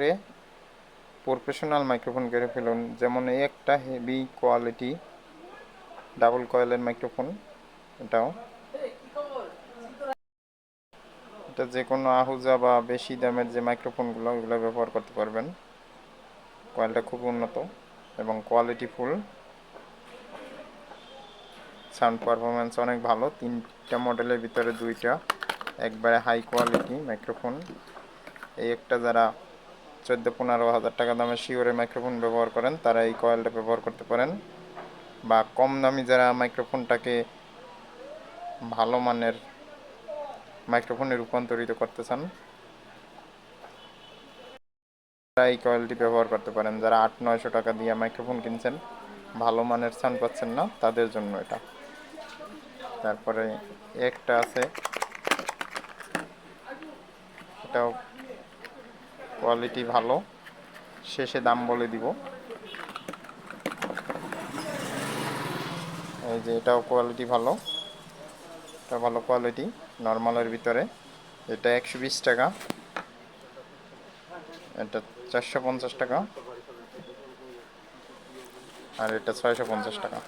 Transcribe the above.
রে professional microphone করে ফেলুন। যেমন এই একটা হেভি কোয়ালিটি ডাবল কয়েলের মাইক্রোফোন, এটাও। এটা যে কোনো আহুজা বা বেশি দামের যে মাইক্রোফোনগুলো ওগুলো ব্যবহার করতে পারবেন। কয়েলটা খুব উন্নত এবং কোয়ালিটি ফুল। সাউন্ড পারফরমেন্স অনেক ভালো, তিনটা মডেলের ভিতরে দুইটা। একবারে হাই কোয়ালিটি মাইক্রোফোন। এই একটা যারা চোদ্দ, পনেরো হাজার টাকা দামের শিওরের মাইক্রোফোন ব্যবহার করেন, তারা এই কয়েলটা ব্যবহার করতে পারেন। বা কম দামি যারা মাইক্রোফোনটাকে ভালো মানের মাইক্রোফোনে রূপান্তরিত করতে চান, তারা এই কয়েলটি ব্যবহার করতে পারেন। যারা আট, নয়শো টাকা দিয়ে মাইক্রোফোন কিনছেন, ভালো মানের সাউন্ড পাচ্ছেন না, তাদের জন্য এটা। তারপরে একটা আছে, এটাও কোয়ালিটি ভালো, শেষে দাম বলে দিব। এই যে এটাও কোয়ালিটি ভালো, এটা ভালো কোয়ালিটি নর্মালের ভিতরে। এটা একশো বিশ টাকা, এটা চারশো পঞ্চাশ টাকা, আর এটা ছয়শো পঞ্চাশ টাকা।